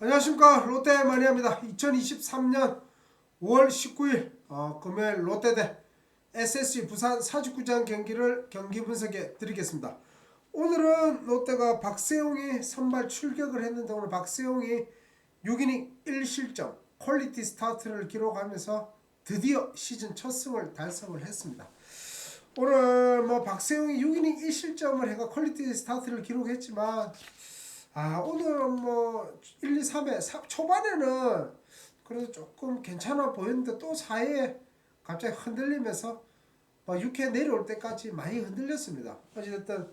안녕하십니까 롯데 마니아입니다. 2023년 5월 19일 어, 금요일 롯데 대 SSG 부산 사직구장 경기를 경기 분석해 드리겠습니다. 오늘은 롯데가 박세용이 선발 출격을 했는데 오늘 박세용이 6이닝 1실점 퀄리티 스타트를 기록하면서 드디어 시즌 첫 승을 달성을 했습니다. 오늘 뭐 박세용이 6이닝 1실점을 해가 퀄리티 스타트를 기록했지만 아 오늘 뭐 1, 2, 3회 사, 초반에는 그래도 조금 괜찮아 보였는데 또 4회에 갑자기 흔들리면서 뭐 6회 내려올 때까지 많이 흔들렸습니다. 어찌됐든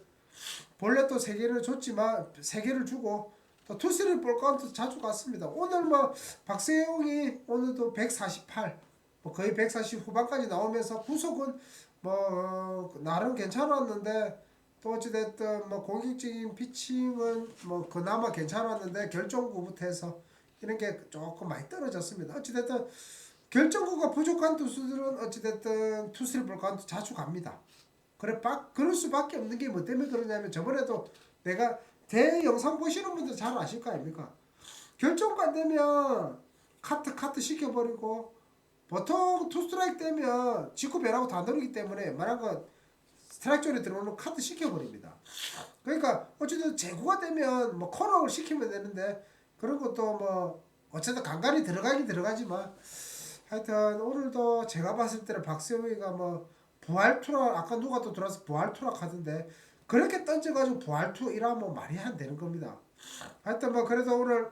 본래 또 3개를 줬지만 3개를 주고 또 투스리 볼 카운트 자주 갔습니다. 오늘 뭐 박세용이 오늘도 148, 뭐 거의 140 후반까지 나오면서 구속은 뭐 어, 나름 괜찮았는데 또 어찌됐든 뭐 공격적인 피칭은 뭐 그나마 괜찮았는데 결정구부터 해서 이런 게 조금 많이 떨어졌습니다. 어찌됐든 결정구가 부족한 투수들은 어찌됐든 투수를 볼 카운트 자주 갑니다. 그래 빡 그럴 수밖에 없는 게 뭐 때문에 그러냐면 저번에도 내가 대 영상 보시는 분들 잘 아실 거 아닙니까? 결정구 안 되면 카트 카트 시켜버리고 보통 투 스트라이크 되면 직구 배라고 다 누르기 때문에 말한 건 스트라이크 존에 들어오는 카드 시켜버립니다. 그러니까 어쨌든 재고가 되면 뭐 커널을 시키면 되는데 그런 것도 뭐 어쨌든 간간히 들어가긴 들어가지만 하여튼 오늘도 제가 봤을 때는 박세웅이가 뭐 부활 투락 아까 누가 또 들어와서 부활 투락 하던데 그렇게 던져가지고 부활 투 이러면 말이 안 되는 겁니다. 하여튼 뭐 그래도 오늘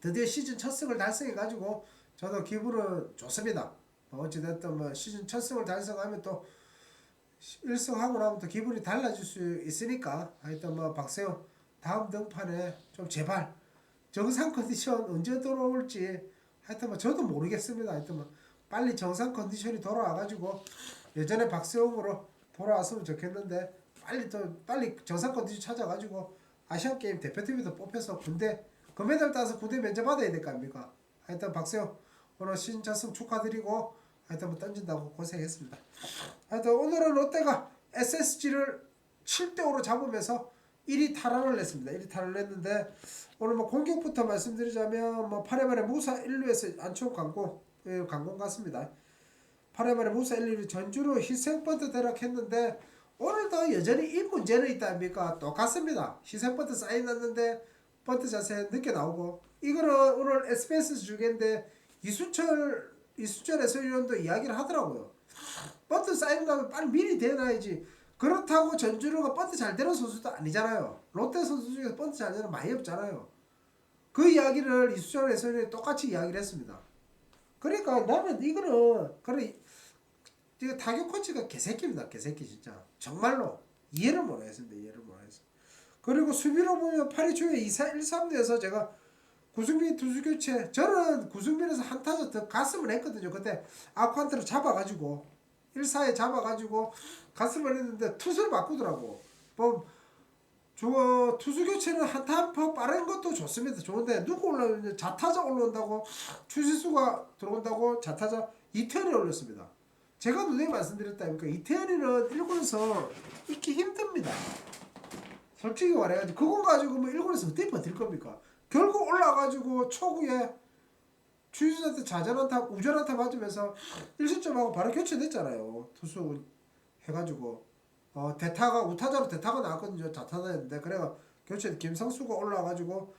드디어 시즌 첫 승을 달성해가지고 저도 기분은 좋습니다. 뭐 어찌됐든 뭐 시즌 첫 승을 달성하면 또 1승하고 나면 또 기분이 달라질 수 있으니까 하여튼 뭐 박세호 다음 등판에 좀 제발 정상 컨디션 언제 돌아올지 하여튼 뭐 저도 모르겠습니다. 하여튼 뭐 빨리 정상 컨디션이 돌아와가지고 예전에 박세홍으로 돌아왔으면 좋겠는데 빨리 또 빨리 정상 컨디션 찾아가지고 아시안 게임 대표팀에도 뽑혀서 군대 금메달 따서 군대 면접 받아야 될 거 아닙니까? 하여튼 박세홍 오늘 첫승 축하드리고 하여튼 뭐 던진다고 고생했습니다. 하여튼 오늘은 롯데가 SSG를 7대 5로 잡으면서 1위 탈환을 냈습니다. 1위 탈환을 냈는데 오늘 뭐 공격부터 말씀드리자면 뭐 8회 말에 무사 1루에서 안치홍 강공 예, 강공 같습니다. 8회 말에 무사 1, 2루 전주로 희생번트 대락했는데 오늘도 여전히 이 문제는 있다 아닙니까? 똑같습니다. 희생번트 났는데 번트 자세 늦게 나오고 이거는 오늘 SBS 중인데 이수철 이 수철 해설위원도 이야기를 하더라고요. 번트 사인 가면 빨리 미리 대놔야지. 그렇다고 전주루가 번트 잘 되는 선수도 아니잖아요. 롯데 선수 중에서 번트 잘 되는 많이 없잖아요. 그 이야기를 이수철 해설위원이 똑같이 이야기를 했습니다. 그러니까 나는 이거는 그래 이거 타격 코치가 개새끼입니다. 개새끼 진짜 정말로 이해를 못하겠습니다. 이해를 못하겠어. 그리고 수비로 보면 8회 초에 2사 1, 3루에서 제가 구승민 투수 교체 저는 구승민에서 한 타자 더 갔으면 했거든요. 그때 아쿠안트를 잡아가지고 1사에 잡아가지고 갔으면 했는데 투수를 바꾸더라고. 뭐 저 투수 교체는 한타더 빠른 것도 좋습니다. 좋은데 누구 올라오냐 자타자 올라온다고 추시수가 들어온다고 자타자 이태현이 올렸습니다. 제가 누누이 말씀드렸다니까 이태현이는 1군에서 있기 힘듭니다. 솔직히 말해가지고 그거 가지고 뭐 1군에서 어떻게 버틸 겁니까? 올라가지고 초구에 추유수한테 좌전한타 우전한타 맞으면서 1실점하고 바로 교체됐잖아요. 투수 해가지고 어 대타가 우타자로 대타가 나왔거든요. 자타자였는데 그래가 교체 김상수가 올라가지고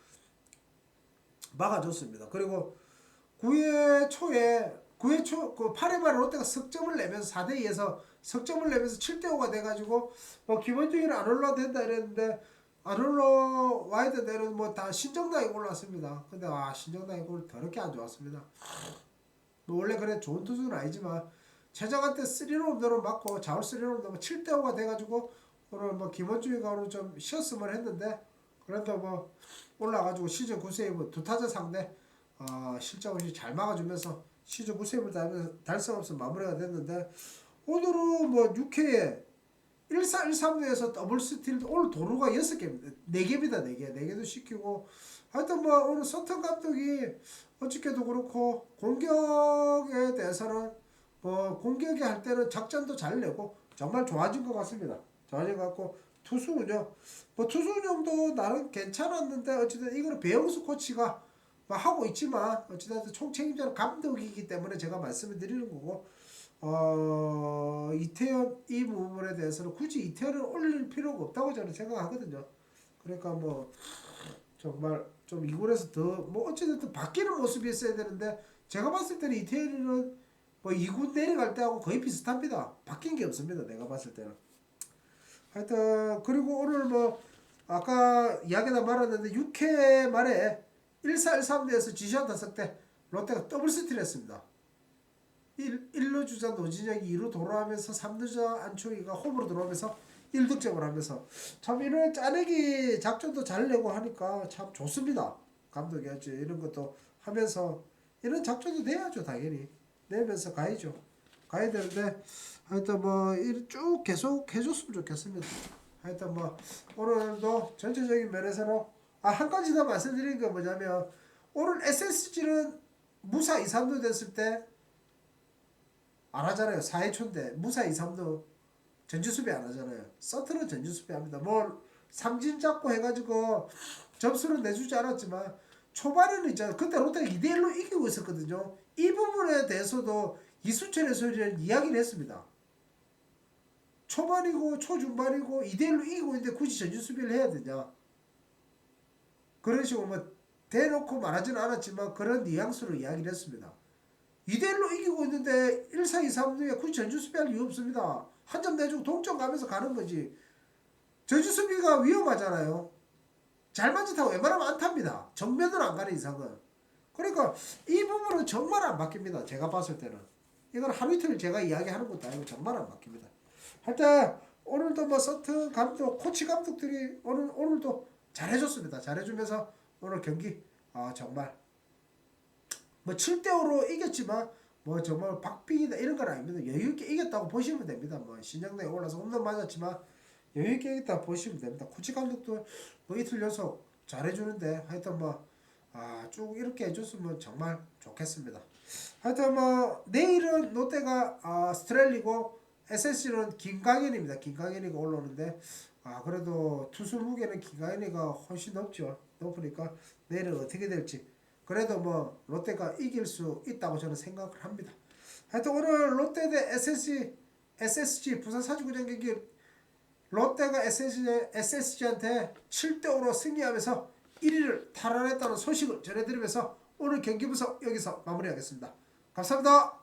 막아줬습니다. 그리고 9회 초에 9회 초 그 8회 말 롯데가 석점을 내면서 4대 2에서 석점을 내면서 7대 5가 돼가지고 뭐 김원중이는 안 올라도 된다 이랬는데 안 올라와야 된다는 뭐 다 신정당이 올랐습니다. 근데 아 신정당이 골 더럽게 안 좋았습니다. 뭐 원래 그래 좋은 투수는 아니지만 최정한 때 3로 홈런을 맞고 자울 3로 홈런 7대 5가 돼가지고 오늘 뭐 김원중이가 오늘 좀 쉬었으면 했는데 그래도 뭐 올라가지고 시즌 9세이브 두 타자 상대 어, 실점 없이 잘 막아주면서 시즌 9세이브를 달성하면서 마무리가 됐는데 오늘은 뭐 6회에 1사 1, 3루에서 더블 스틸 오늘 도루가 6개 4개입니다 4개. 4개도 시키고. 하여튼 뭐 오늘 서턴 감독이 어저께도 그렇고 공격에 대해서는 뭐 공격이 할 때는 작전도 잘 내고 정말 좋아진 것 같습니다. 좋아진 것 같고 투수 운영. 뭐 투수 운영도 나름 괜찮았는데 어쨌든 이거는 배영수 코치가 뭐 하고 있지만 어찌됐든 총책임자는 감독이기 때문에 제가 말씀을 드리는 거고 어 이태현 이 부분에 대해서는 굳이 이태현을 올릴 필요가 없다고 저는 생각하거든요. 그러니까 뭐 정말 좀 이군에서 더 뭐 어찌됐든 바뀌는 모습이 있어야 되는데 제가 봤을 때는 이태현은 뭐 이군 내려갈 때하고 거의 비슷합니다. 바뀐 게 없습니다. 내가 봤을 때는. 하여튼 그리고 오늘 뭐 아까 이야기다 말았는데 6회 말에 1사 1삼대에서 지시한 다섯 대 롯데가 더블 스틸 했습니다. 1, 1루 주자 노진혁이 2루 돌아오면서 3루자 안초기가 홈으로 들어오면서 1득점을 하면서 참 이런 짜내기 작전도 잘 내고 하니까 참 좋습니다. 감독이 아주 이런 것도 하면서 이런 작전도 내야죠 당연히 내면서 가야죠. 가야 되는데 하여튼 뭐쭉 계속 해줬으면 좋겠습니다. 하여튼 뭐 오늘도 전체적인 면에서는 아한 가지 더 말씀드리는 게 뭐냐면 오늘 SSG는 무사 2, 3루 됐을 때 안 하잖아요. 4회 초인데 무사 2, 3루 전주 수비 안 하잖아요. 서트는 전주 수비 합니다. 뭐 삼진 잡고 해가지고 점수는 내주지 않았지만 초반에는 있잖아요. 그때 롯데가 2대 1로 이기고 있었거든요. 이 부분에 대해서도 이수철 해설위원 이야기를 했습니다. 초반이고 초중반이고 2대 1로 이기고 있는데 굳이 전주 수비를 해야 되냐? 그런 식으로 뭐 대놓고 말하지는 않았지만 그런 뉘앙스로 이야기를 했습니다. 2대 1로 이기고 있는데 1, 4, 2, 3루에 굳이 전주 수비할 이유 없습니다. 한 점 내주고 동점 가면서 가는 거지. 전주 수비가 위험하잖아요. 잘 맞듯하고 웬만하면 안 탑니다. 정면으로 안 가는 이상은. 그러니까 이 부분은 정말 안 바뀝니다. 제가 봤을 때는. 이건 하루 이틀 제가 이야기하는 것도 아니고 정말 안 바뀝니다. 하여튼 오늘도 뭐 서트 감독, 코치 감독들이 오늘 오늘도 잘해줬습니다. 잘해주면서 오늘 경기 아 정말 뭐 7대 5로 이겼지만 뭐 정말 박빙이다 이런 건 아닙니다. 여유 있게 이겼다고 보시면 됩니다. 뭐 신장대에 올라서 홈런 맞았지만 여유 있게 이겼다 보시면 됩니다. 코치 감독도 뭐 이틀 연속 잘해주는데 하여튼 뭐 아 쭉 이렇게 해줬으면 정말 좋겠습니다. 하여튼 뭐 내일은 롯데가 아, 스트렐리고 SSC는 김강현입니다. 김강현이가 올라오는데 아 그래도 투수 무게는 김강현이가 훨씬 높죠. 높으니까 내일은 어떻게 될지 그래도 뭐 롯데가 이길 수 있다고 저는 생각을 합니다. 하여튼 오늘 롯데 대 SSG SSG 부산 사직구장 경기 롯데가 SSG, SSG한테 7대 5로 승리하면서 1위를 탈환했다는 소식을 전해드리면서 오늘 경기 분석 여기서 마무리하겠습니다. 감사합니다.